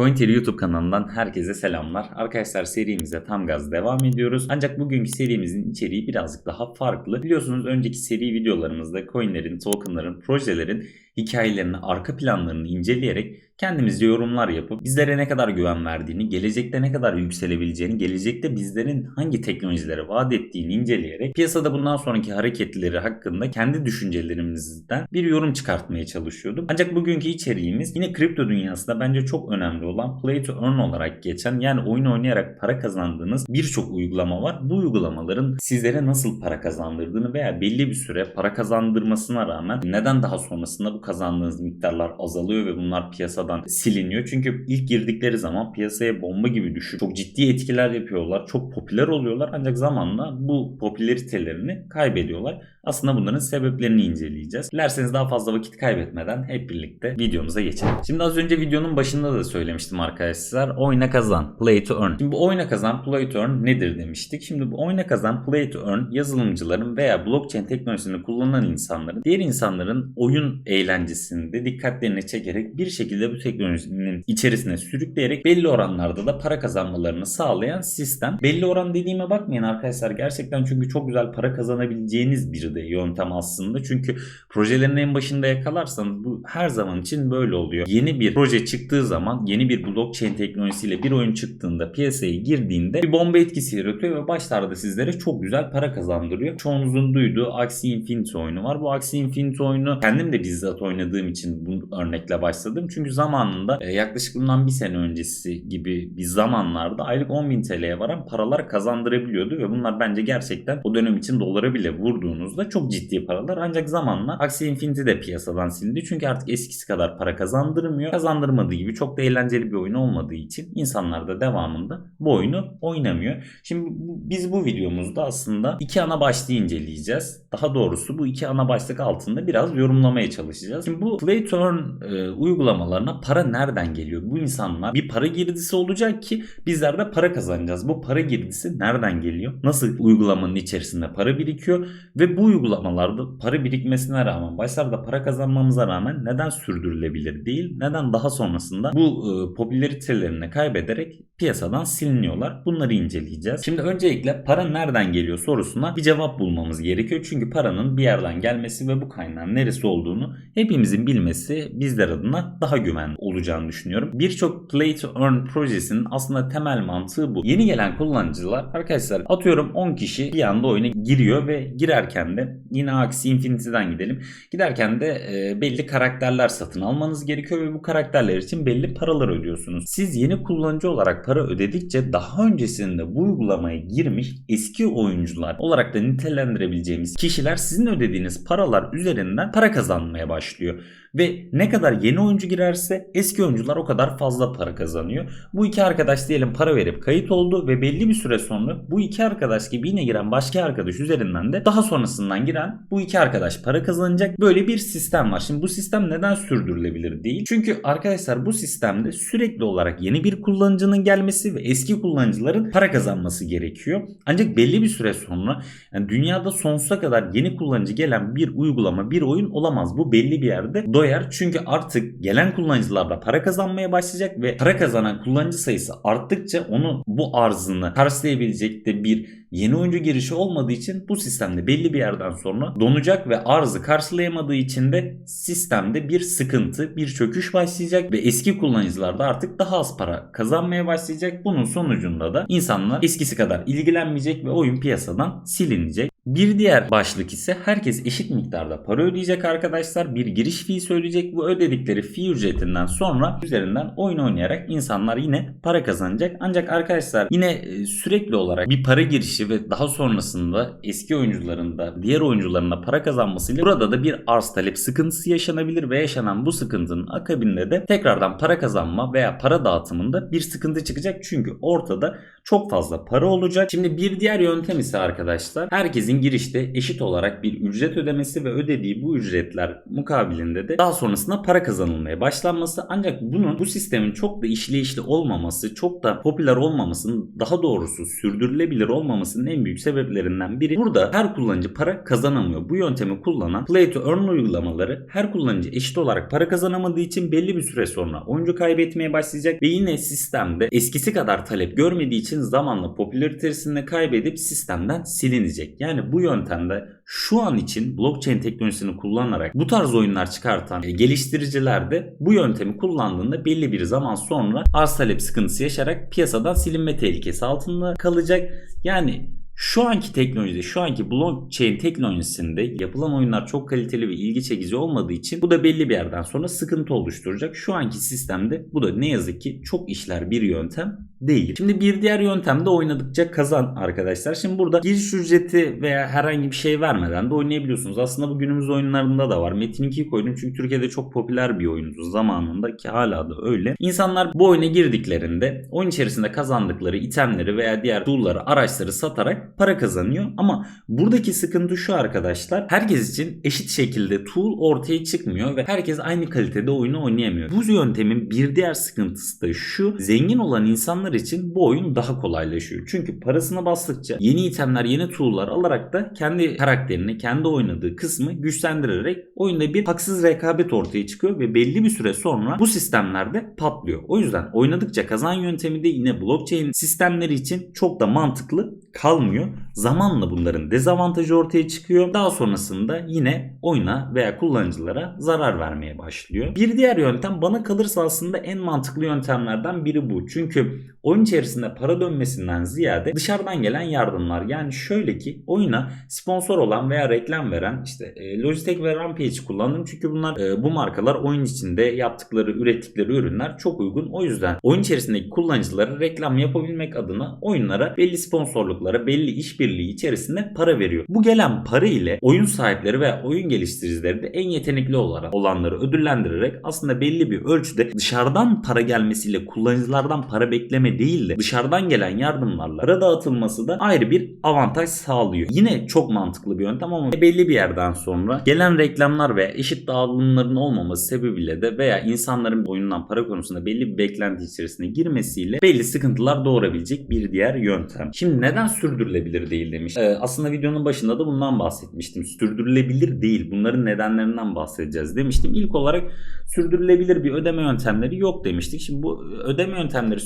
CoinTeary YouTube kanalından herkese selamlar. Arkadaşlar serimize tam gaz devam ediyoruz. Ancak bugünkü serimizin içeriği birazcık daha farklı. Biliyorsunuz önceki seri videolarımızda coinlerin, tokenların, projelerin hikayelerini, arka planlarını inceleyerek kendimizce yorumlar yapıp bizlere ne kadar güven verdiğini, gelecekte ne kadar yükselebileceğini, gelecekte bizlerin hangi teknolojilere vaat ettiğini inceleyerek piyasada bundan sonraki hareketleri hakkında kendi düşüncelerimizden bir yorum çıkartmaya çalışıyordum. Ancak bugünkü içeriğimiz yine kripto dünyasında bence çok önemli olan play to earn olarak geçen yani oyun oynayarak para kazandığınız birçok uygulama var. Bu uygulamaların sizlere nasıl para kazandırdığını veya belli bir süre para kazandırmasına rağmen neden daha sonrasında bu kazandığınız miktarlar azalıyor ve bunlar piyasadan siliniyor. Çünkü ilk girdikleri zaman piyasaya bomba gibi düşüp çok ciddi etkiler yapıyorlar. Çok popüler oluyorlar ancak zamanla bu popülaritelerini kaybediyorlar. Aslında bunların sebeplerini inceleyeceğiz. Dilerseniz daha fazla vakit kaybetmeden hep birlikte videomuza geçelim. Şimdi az önce videonun başında da söylemiştim arkadaşlar. Oyna kazan, play to earn. Şimdi bu oyna kazan, play to earn nedir demiştik. Şimdi bu oyna kazan, play to earn yazılımcıların veya blockchain teknolojisini kullanan insanların diğer insanların oyun eğlencesinde dikkatlerini çekerek bir şekilde bu teknolojinin içerisine sürükleyerek belli oranlarda da para kazanmalarını sağlayan sistem. Belli oran dediğime bakmayın arkadaşlar. Gerçekten çünkü çok güzel para kazanabileceğiniz bir de yöntem aslında. Çünkü projelerin en başında yakalarsanız bu her zaman için böyle oluyor. Yeni bir proje çıktığı zaman yeni bir blockchain teknolojisiyle bir oyun çıktığında piyasaya girdiğinde bir bomba etkisi yaratıyor ve başlarda sizlere çok güzel para kazandırıyor. Çoğunuzun duyduğu Axie Infinity oyunu var. Bu Axie Infinity oyunu kendim de bizzat oynadığım için bu örnekle başladım. Çünkü zamanında e, yaklaşık bundan bir sene öncesi gibi bir zamanlarda aylık 10.000 TL'ye varan paralar kazandırabiliyordu ve bunlar bence gerçekten o dönem için dolara bile vurduğunuzda çok ciddi paralar. Ancak zamanla Axie Infinity de piyasadan silindi. Çünkü artık eskisi kadar para kazandırmıyor. Kazandırmadığı gibi çok da eğlenceli bir oyun olmadığı için insanlar da devamında bu oyunu oynamıyor. Şimdi biz bu videomuzda aslında iki ana başlığı inceleyeceğiz. Daha doğrusu bu iki ana başlık altında biraz yorumlamaya çalışacağız. Şimdi bu Play to Earn e, uygulamalarına para nereden geliyor? Bu insanlar bir para girdisi olacak ki bizler de para kazanacağız. Bu para girdisi nereden geliyor? Nasıl uygulamanın içerisinde para birikiyor? Ve bu uygulamalarda para birikmesine rağmen başlarda para kazanmamıza rağmen neden sürdürülebilir değil? Neden daha sonrasında bu e, popülaritelerini kaybederek piyasadan siliniyorlar? Bunları inceleyeceğiz. Şimdi öncelikle para nereden geliyor sorusuna bir cevap bulmamız gerekiyor. Çünkü paranın bir yerden gelmesi ve bu kaynağın neresi olduğunu hepimizin bilmesi bizler adına daha güvenli olacağını düşünüyorum. Birçok Play to Earn projesinin aslında temel mantığı bu. Yeni gelen kullanıcılar arkadaşlar atıyorum 10 kişi bir anda oyuna giriyor ve girerken yine aksi Infinity'den gidelim. Giderken de e, belli karakterler satın almanız gerekiyor ve bu karakterler için belli paralar ödüyorsunuz. Siz yeni kullanıcı olarak para ödedikçe daha öncesinde bu uygulamaya girmiş eski oyuncular olarak da nitelendirebileceğimiz kişiler sizin ödediğiniz paralar üzerinden para kazanmaya başlıyor. Ve ne kadar yeni oyuncu girerse eski oyuncular o kadar fazla para kazanıyor. Bu iki arkadaş diyelim para verip kayıt oldu ve belli bir süre sonra bu iki arkadaş gibi yine giren başka arkadaş üzerinden de daha sonrasından giren bu iki arkadaş para kazanacak. Böyle bir sistem var. Şimdi bu sistem neden sürdürülebilir değil? Çünkü arkadaşlar bu sistemde sürekli olarak yeni bir kullanıcının gelmesi ve eski kullanıcıların para kazanması gerekiyor. Ancak belli bir süre sonra yani dünyada sonsuza kadar yeni kullanıcı gelen bir uygulama, bir oyun olamaz. Bu belli bir yerde doyar. Çünkü artık gelen kullanıcılar da para kazanmaya başlayacak ve para kazanan kullanıcı sayısı arttıkça onu bu arzını karşılayabilecek de bir yeni oyuncu girişi olmadığı için bu sistemde belli bir yerden sonra donacak ve arzı karşılayamadığı için de sistemde bir sıkıntı, bir çöküş başlayacak ve eski kullanıcılar da artık daha az para kazanmaya başlayacak. Bunun sonucunda da insanlar eskisi kadar ilgilenmeyecek ve oyun piyasadan silinecek. Bir diğer başlık ise herkes eşit miktarda para ödeyecek arkadaşlar. Bir giriş fee ödeyecek. Bu ödedikleri fee ücretinden sonra üzerinden oyun oynayarak insanlar yine para kazanacak. Ancak arkadaşlar yine e, sürekli olarak bir para girişi ve daha sonrasında eski oyuncuların da diğer oyuncuların da para kazanmasıyla burada da bir arz talep sıkıntısı yaşanabilir ve yaşanan bu sıkıntının akabinde de tekrardan para kazanma veya para dağıtımında bir sıkıntı çıkacak. Çünkü ortada çok fazla para olacak. Şimdi bir diğer yöntem ise arkadaşlar herkesin herkesin girişte eşit olarak bir ücret ödemesi ve ödediği bu ücretler mukabilinde de daha sonrasında para kazanılmaya başlanması ancak bunun bu sistemin çok da işleyişli olmaması, çok da popüler olmamasının daha doğrusu sürdürülebilir olmamasının en büyük sebeplerinden biri burada her kullanıcı para kazanamıyor. Bu yöntemi kullanan Play to Earn uygulamaları her kullanıcı eşit olarak para kazanamadığı için belli bir süre sonra oyuncu kaybetmeye başlayacak ve yine sistemde eskisi kadar talep görmediği için zamanla popülaritesini kaybedip sistemden silinecek. Yani bu yöntemde şu an için blockchain teknolojisini kullanarak bu tarz oyunlar çıkartan e, geliştiriciler de bu yöntemi kullandığında belli bir zaman sonra arz talep sıkıntısı yaşayarak piyasadan silinme tehlikesi altında kalacak. Yani şu anki teknolojide, şu anki blockchain teknolojisinde yapılan oyunlar çok kaliteli ve ilgi çekici olmadığı için bu da belli bir yerden sonra sıkıntı oluşturacak. Şu anki sistemde bu da ne yazık ki çok işler bir yöntem değil. Şimdi bir diğer yöntem de oynadıkça kazan arkadaşlar. Şimdi burada giriş ücreti veya herhangi bir şey vermeden de oynayabiliyorsunuz. Aslında bu günümüz oyunlarında da var. Metin 2'yi koydum çünkü Türkiye'de çok popüler bir oyundu zamanında ki hala da öyle. İnsanlar bu oyuna girdiklerinde oyun içerisinde kazandıkları itemleri veya diğer tool'ları, araçları satarak para kazanıyor. Ama buradaki sıkıntı şu arkadaşlar. Herkes için eşit şekilde tool ortaya çıkmıyor ve herkes aynı kalitede oyunu oynayamıyor. Bu yöntemin bir diğer sıkıntısı da şu. Zengin olan insanlar için bu oyun daha kolaylaşıyor. Çünkü parasını bastıkça yeni itemler, yeni tool'lar alarak da kendi karakterini, kendi oynadığı kısmı güçlendirerek oyunda bir haksız rekabet ortaya çıkıyor ve belli bir süre sonra bu sistemlerde patlıyor. O yüzden oynadıkça kazan yöntemi de yine blockchain sistemleri için çok da mantıklı kalmıyor. Zamanla bunların dezavantajı ortaya çıkıyor. Daha sonrasında yine oyuna veya kullanıcılara zarar vermeye başlıyor. Bir diğer yöntem bana kalırsa aslında en mantıklı yöntemlerden biri bu. Çünkü oyun içerisinde para dönmesinden ziyade dışarıdan gelen yardımlar. Yani şöyle ki oyuna sponsor olan veya reklam veren işte e, Logitech ve Rampage kullandım. Çünkü bunlar e, bu markalar oyun içinde yaptıkları, ürettikleri ürünler çok uygun. O yüzden oyun içerisindeki kullanıcılara reklam yapabilmek adına oyunlara belli sponsorluklara, belli işbirliği içerisinde para veriyor. Bu gelen para ile oyun sahipleri veya oyun geliştiricileri de en yetenekli olarak olanları ödüllendirerek aslında belli bir ölçüde dışarıdan para gelmesiyle kullanıcılardan para bekleme değil de dışarıdan gelen yardımlarla dağıtılması da ayrı bir avantaj sağlıyor. Yine çok mantıklı bir yöntem ama belli bir yerden sonra gelen reklamlar veya eşit dağılımların olmaması sebebiyle de veya insanların oyundan para konusunda belli bir beklenti içerisine girmesiyle belli sıkıntılar doğurabilecek bir diğer yöntem. Şimdi neden sürdürülebilir değil demiş. Ee, aslında videonun başında da bundan bahsetmiştim. Sürdürülebilir değil. Bunların nedenlerinden bahsedeceğiz demiştim. İlk olarak sürdürülebilir bir ödeme yöntemleri yok demiştik. Şimdi bu ödeme yöntemleri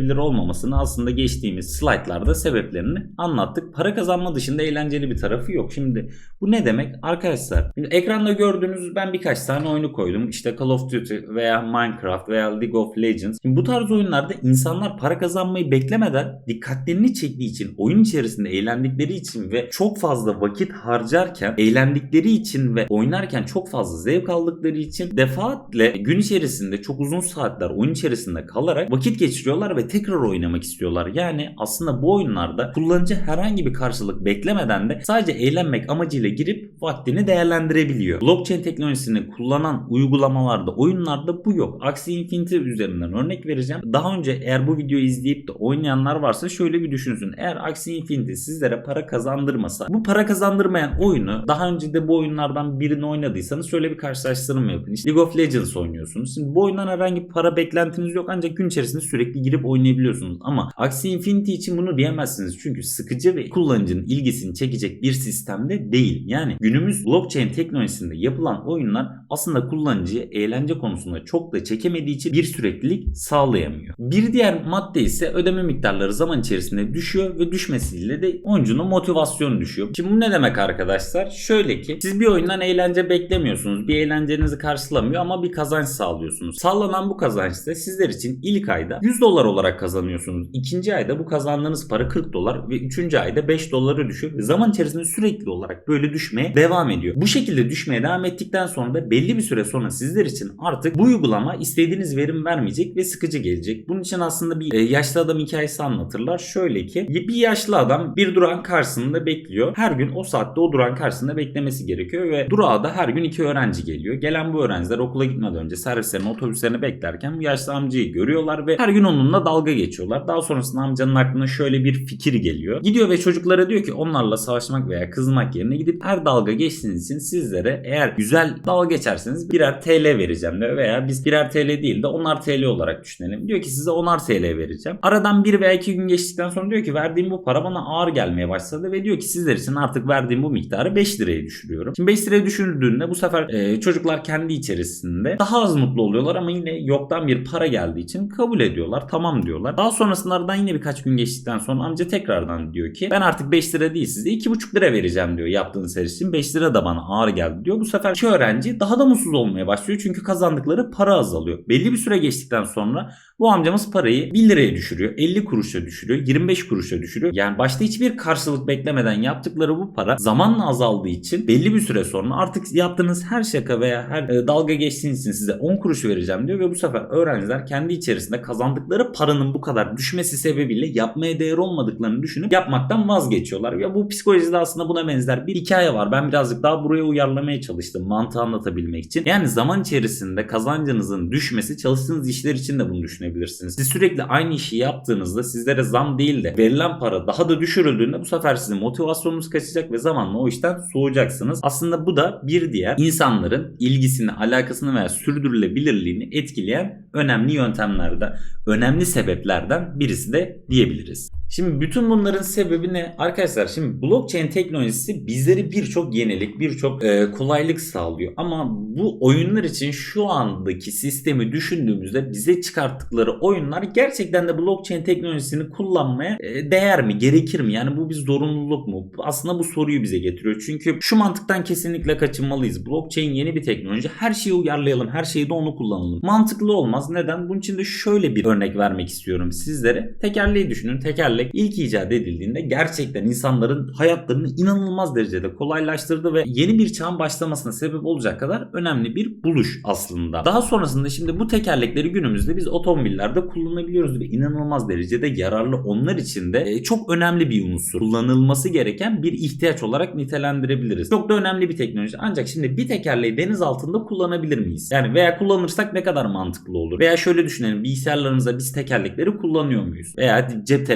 sürdürülebilir olmamasını aslında geçtiğimiz slaytlarda sebeplerini anlattık. Para kazanma dışında eğlenceli bir tarafı yok. Şimdi bu ne demek? Arkadaşlar şimdi ekranda gördüğünüz ben birkaç tane oyunu koydum. İşte Call of Duty veya Minecraft veya League of Legends. Şimdi bu tarz oyunlarda insanlar para kazanmayı beklemeden dikkatlerini çektiği için oyun içerisinde eğlendikleri için ve çok fazla vakit harcarken eğlendikleri için ve oynarken çok fazla zevk aldıkları için defaatle gün içerisinde çok uzun saatler oyun içerisinde kalarak vakit geçiriyorlar ve tekrar oynamak istiyorlar. Yani aslında bu oyunlarda kullanıcı herhangi bir karşılık beklemeden de sadece eğlenmek amacıyla girip vaktini değerlendirebiliyor. Blockchain teknolojisini kullanan uygulamalarda, oyunlarda bu yok. Aksi Infinity üzerinden örnek vereceğim. Daha önce eğer bu videoyu izleyip de oynayanlar varsa şöyle bir düşünsün. Eğer Axie Infinity sizlere para kazandırmasa, bu para kazandırmayan oyunu daha önce de bu oyunlardan birini oynadıysanız şöyle bir karşılaştırma yapın. İşte League of Legends oynuyorsunuz. Şimdi bu oyundan herhangi para beklentiniz yok ancak gün içerisinde sürekli girip oynayabiliyorsunuz. Ama Axie Infinity için bunu diyemezsiniz. Çünkü sıkıcı ve kullanıcının ilgisini çekecek bir sistemde değil. Yani günümüz blockchain teknolojisinde yapılan oyunlar aslında kullanıcıyı eğlence konusunda çok da çekemediği için bir süreklilik sağlayamıyor. Bir diğer madde ise ödeme miktarları zaman içerisinde düşüyor ve düşmesiyle de oyuncunun motivasyonu düşüyor. Şimdi bu ne demek arkadaşlar? Şöyle ki siz bir oyundan eğlence beklemiyorsunuz. Bir eğlencenizi karşılamıyor ama bir kazanç sağlıyorsunuz. Sağlanan bu kazanç ise sizler için ilk ayda 100 dolar olarak kazanıyorsunuz. İkinci ayda bu kazandığınız para 40 dolar ve üçüncü ayda 5 dolara düşüyor. Zaman içerisinde sürekli olarak böyle düşmeye devam ediyor. Bu şekilde düşmeye devam ettikten sonra da belli bir süre sonra sizler için artık bu uygulama istediğiniz verim vermeyecek ve sıkıcı gelecek. Bunun için aslında bir e, yaşlı adam hikayesi anlatırlar. Şöyle ki bir yaşlı adam bir durağın karşısında bekliyor. Her gün o saatte o durağın karşısında beklemesi gerekiyor ve durağa da her gün iki öğrenci geliyor. Gelen bu öğrenciler okula gitmeden önce servislerini otobüslerini beklerken bu yaşlı amcayı görüyorlar ve her gün onunla dalga dalga geçiyorlar. Daha sonrasında amcanın aklına şöyle bir fikir geliyor. Gidiyor ve çocuklara diyor ki onlarla savaşmak veya kızmak yerine gidip her dalga geçtiğiniz için sizlere eğer güzel dalga geçerseniz birer TL vereceğim diyor veya biz birer TL değil de onar TL olarak düşünelim. Diyor ki size onar TL vereceğim. Aradan bir veya iki gün geçtikten sonra diyor ki verdiğim bu para bana ağır gelmeye başladı ve diyor ki sizler için artık verdiğim bu miktarı 5 liraya düşürüyorum. Şimdi 5 liraya düşürdüğünde bu sefer e, çocuklar kendi içerisinde daha az mutlu oluyorlar ama yine yoktan bir para geldiği için kabul ediyorlar. Tamam diyorlar. Daha sonrasında aradan yine birkaç gün geçtikten sonra amca tekrardan diyor ki ben artık 5 lira değil size 2,5 lira vereceğim diyor yaptığınız her için. 5 lira da bana ağır geldi diyor. Bu sefer şu öğrenci daha da mutsuz olmaya başlıyor çünkü kazandıkları para azalıyor. Belli bir süre geçtikten sonra bu amcamız parayı 1 liraya düşürüyor. 50 kuruşa düşürüyor. 25 kuruşa düşürüyor. Yani başta hiçbir karşılık beklemeden yaptıkları bu para zamanla azaldığı için belli bir süre sonra artık yaptığınız her şaka veya her e, dalga geçtiğiniz için size 10 kuruş vereceğim diyor ve bu sefer öğrenciler kendi içerisinde kazandıkları paranın bu kadar düşmesi sebebiyle yapmaya değer olmadıklarını düşünüp yapmaktan vazgeçiyorlar. Ya bu psikolojide aslında buna benzer bir hikaye var. Ben birazcık daha buraya uyarlamaya çalıştım mantığı anlatabilmek için. Yani zaman içerisinde kazancınızın düşmesi çalıştığınız işler için de bunu düşünebilirsiniz. Siz sürekli aynı işi yaptığınızda sizlere zam değil de verilen para daha da düşürüldüğünde bu sefer sizin motivasyonunuz kaçacak ve zamanla o işten soğuyacaksınız. Aslında bu da bir diğer insanların ilgisini, alakasını veya sürdürülebilirliğini etkileyen önemli yöntemlerden, önemli sebeplerden birisi de diyebiliriz. Şimdi bütün bunların sebebi ne? Arkadaşlar şimdi blockchain teknolojisi bizleri birçok yenilik, birçok e, kolaylık sağlıyor. Ama bu oyunlar için şu andaki sistemi düşündüğümüzde bize çıkarttıkları oyunlar gerçekten de blockchain teknolojisini kullanmaya e, değer mi, gerekir mi? Yani bu bir zorunluluk mu? Aslında bu soruyu bize getiriyor. Çünkü şu mantıktan kesinlikle kaçınmalıyız. Blockchain yeni bir teknoloji. Her şeyi uyarlayalım, her şeyi de onu kullanalım. Mantıklı olmaz. Neden? Bunun için de şöyle bir örnek vermek istiyorum sizlere. Tekerleği düşünün. Tekerlek ilk icat edildiğinde gerçekten insanların hayatlarını inanılmaz derecede kolaylaştırdı ve yeni bir çağın başlamasına sebep olacak kadar önemli bir buluş aslında. Daha sonrasında şimdi bu tekerlekleri günümüzde biz otomobillerde kullanabiliyoruz ve inanılmaz derecede yararlı onlar için de e, çok önemli bir unsur. Kullanılması gereken bir ihtiyaç olarak nitelendirebiliriz. Çok da önemli bir teknoloji. Ancak şimdi bir tekerleği deniz altında kullanabilir miyiz? Yani veya kullanırsak ne kadar mantıklı olur? Veya şöyle düşünelim bilgisayarlarımıza biz tekerlekleri kullanıyor muyuz? Veya cep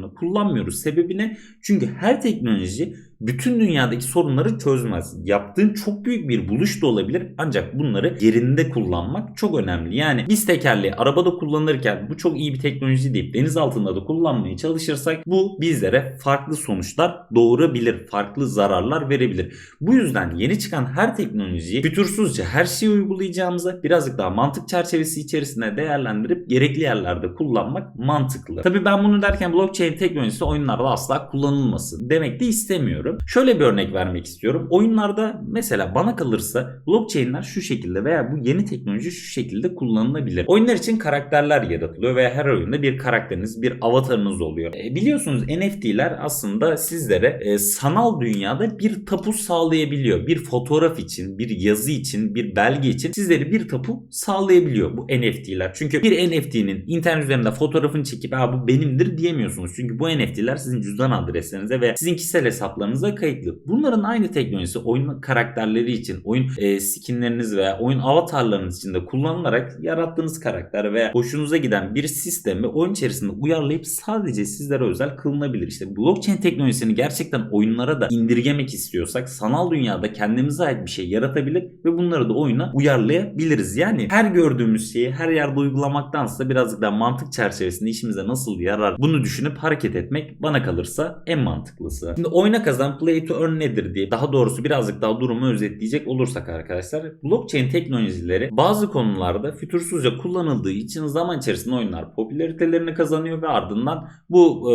kullanmıyoruz. Sebebi ne? Çünkü her teknoloji bütün dünyadaki sorunları çözmez. Yaptığın çok büyük bir buluş da olabilir ancak bunları yerinde kullanmak çok önemli. Yani biz tekerleği arabada kullanırken bu çok iyi bir teknoloji deyip deniz altında da kullanmaya çalışırsak bu bizlere farklı sonuçlar doğurabilir, farklı zararlar verebilir. Bu yüzden yeni çıkan her teknolojiyi fütursuzca her şeyi uygulayacağımıza birazcık daha mantık çerçevesi içerisinde değerlendirip gerekli yerlerde kullanmak mantıklı. Tabii ben bunu derken blockchain teknolojisi oyunlarda asla kullanılmasın demek de istemiyorum. Şöyle bir örnek vermek istiyorum. Oyunlarda mesela bana kalırsa blockchain'ler şu şekilde veya bu yeni teknoloji şu şekilde kullanılabilir. Oyunlar için karakterler yaratılıyor veya her oyunda bir karakteriniz, bir avatarınız oluyor. E, biliyorsunuz NFT'ler aslında sizlere e, sanal dünyada bir tapu sağlayabiliyor. Bir fotoğraf için, bir yazı için, bir belge için sizlere bir tapu sağlayabiliyor bu NFT'ler. Çünkü bir NFT'nin internet üzerinde fotoğrafını çekip bu benimdir diyemiyorsunuz. Çünkü bu NFT'ler sizin cüzdan adreslerinize ve sizin kişisel hesaplarınıza kayıtlı. Bunların aynı teknolojisi oyun karakterleri için, oyun e, skinleriniz veya oyun avatarlarınız için de kullanılarak yarattığınız karakter veya hoşunuza giden bir sistemi oyun içerisinde uyarlayıp sadece sizlere özel kılınabilir. İşte blockchain teknolojisini gerçekten oyunlara da indirgemek istiyorsak sanal dünyada kendimize ait bir şey yaratabilir ve bunları da oyuna uyarlayabiliriz. Yani her gördüğümüz şeyi her yerde uygulamaktansa birazcık daha mantık çerçevesinde işimize nasıl yarar bunu düşünüp hareket etmek bana kalırsa en mantıklısı. Şimdi oyuna kazan play to earn nedir diye daha doğrusu birazcık daha durumu özetleyecek olursak arkadaşlar blockchain teknolojileri bazı konularda fütursuzca kullanıldığı için zaman içerisinde oyunlar popülaritelerini kazanıyor ve ardından bu e,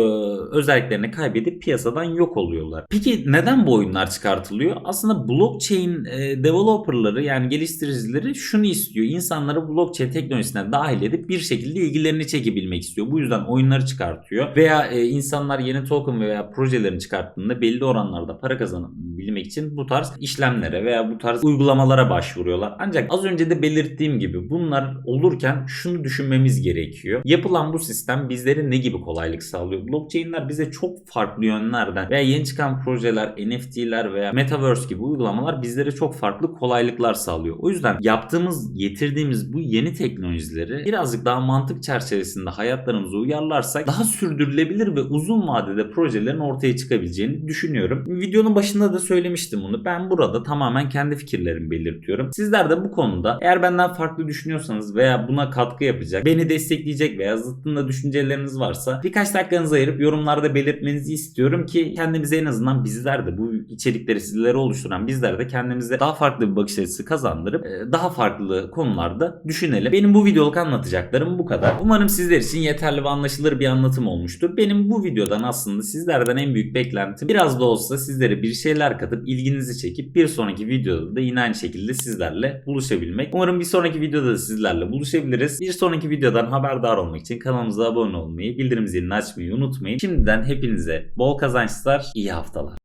özelliklerini kaybedip piyasadan yok oluyorlar. Peki neden bu oyunlar çıkartılıyor? Aslında blockchain e, developerları yani geliştiricileri şunu istiyor. İnsanları blockchain teknolojisine dahil edip bir şekilde ilgilerini çekebilmek istiyor. Bu yüzden oyunları çıkartıyor. Veya e, insanlar yeni token veya projelerini çıkarttığında belli oranlarda para kazanıp bilmek için bu tarz işlemlere veya bu tarz uygulamalara başvuruyorlar. Ancak az önce de belirttiğim gibi bunlar olurken şunu düşünmemiz gerekiyor. Yapılan bu sistem bizlere ne gibi kolaylık sağlıyor? Blockchain'ler bize çok farklı yönlerden veya yeni çıkan projeler, NFT'ler veya Metaverse gibi uygulamalar bizlere çok farklı kolaylıklar sağlıyor. O yüzden yaptığımız, getirdiğimiz bu yeni teknolojileri birazcık daha mantık çerçevesinde hayatlarımıza uyarlarsak daha sürdürülebilir ve uzun vadede projelerin ortaya çıkabileceğini düşünüyorum. Videonun başında da söylemiştim bunu. Ben burada tamamen kendi fikirlerimi belirtiyorum. Sizler de bu konuda eğer benden farklı düşünüyorsanız veya buna katkı yapacak, beni destekleyecek veya zıttında düşünceleriniz varsa birkaç dakikanızı ayırıp yorumlarda belirtmenizi istiyorum ki kendimize en azından bizler de bu içerikleri sizlere oluşturan bizler de kendimize daha farklı bir bakış açısı kazandırıp e, daha farklı konularda düşünelim. Benim bu videoluk anlatacaklarım bu kadar. Umarım sizler için yeterli ve anlaşılır bir anlatım olmuştur. Benim bu videodan aslında sizlerden en büyük beklentim biraz da olsa sizlere bir şeyler katıp ilginizi çekip bir sonraki videoda da yine aynı şekilde sizlerle buluşabilmek. Umarım bir sonraki videoda da sizlerle buluşabiliriz. Bir sonraki videodan haberdar olmak için kanalımıza abone olmayı, bildirim zilini açmayı unutmayın. Şimdiden hepinize bol kazançlar, iyi haftalar.